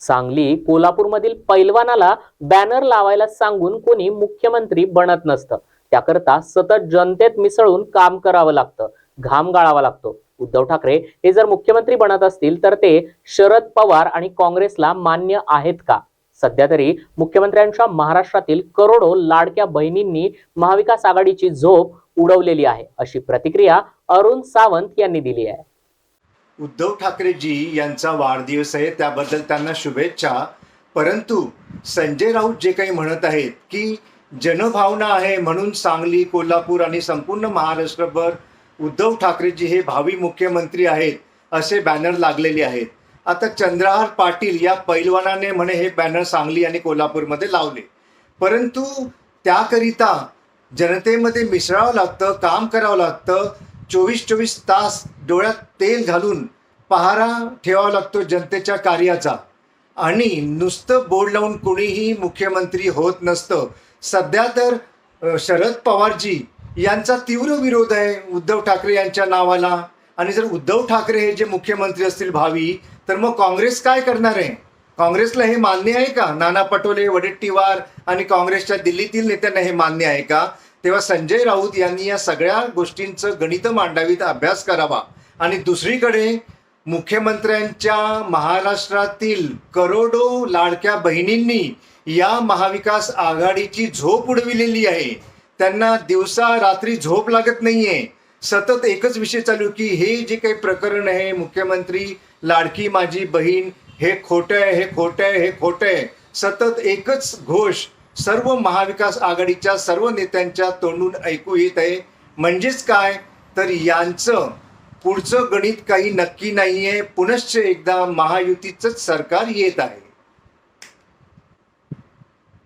सांगली कोल्हापूरमधील पैलवानाला बॅनर लावायला सांगून कोणी मुख्यमंत्री बनत नसतं. त्याकरता सतत जनतेत मिसळून काम करावं लागतं घाम गाळावा लागतो. उद्धव ठाकरे हे जर मुख्यमंत्री बनत असतील तर ते शरद पवार आणि काँग्रेसला मान्य आहेत का? सध्या तरी मुख्यमंत्र्यांच्या महाराष्ट्रातील करोडो लाडक्या बहिणींनी महाविकास आघाडीची झोप उडवलेली आहे अशी प्रतिक्रिया अरुण सावंत यांनी दिली आहे. उद्धव ठाकरेजी यांचा वाढदिवस आहे त्याबद्दल त्यांना शुभेच्छा. परंतु संजय राऊत जे काही म्हणत आहेत की जनभावना आहे म्हणून सांगली कोल्हापूर आणि संपूर्ण महाराष्ट्रभर उद्धव ठाकरेजी हे भावी मुख्यमंत्री आहेत असे बॅनर लागलेले आहेत. आता चंद्रहार पाटील या पैलवानाने म्हणे हे बॅनर सांगली आणि कोल्हापूरमध्ये लावले. परंतु त्याकरिता जनतेमध्ये मिसळावं लागतं काम करावं लागतं. चोवीस चोवीस तास डोळ्यात तेल घालून पहारा ठेवावा लागतो जनतेच्या कार्याचा. आणि नुसतं बोर्ड लावून कुणीही मुख्यमंत्री होत नसतं. सध्या तर शरद पवारजी यांचा तीव्र विरोध आहे उद्धव ठाकरे यांच्या नावाला. आणि जर उद्धव ठाकरे हे जे मुख्यमंत्री असतील भावी तर मग काँग्रेस काय करणार आहे? काँग्रेसला हे मान्य आहे का? नाना पटोले वडेट्टीवार आणि काँग्रेसच्या दिल्लीतील नेत्यांना हे मान्य आहे का? तेव्हा संजय राऊत यांनी या सगळ्या गोष्टींचं गणित मांडावीत अभ्यास करावा. आणि दुसरीकडे मुख्यमंत्र्यांच्या महाराष्ट्रातील करोडो लाडक्या बहिणींनी या महाविकास आघाडीची झोप उडविलेली आहे. त्यांना दिवसा रात्री झोप लागत नाही आहे सतत एकच विषय चालू की हे जे काही प्रकरण आहे मुख्यमंत्री लाडकी माझी बहीण हे खोटं आहे हे खोटं आहे हे खोटं आहे. सतत एकच घोष सर्व महाविकास आघाडीच्या सर्व नेत्यांच्या तोंडून ऐकू येत आहे. म्हणजेच काय? तर यांचं पुढचं गणित काही नक्की नाहीये. पुनश्च एकदा महायुतीचंच सरकार येत आहे.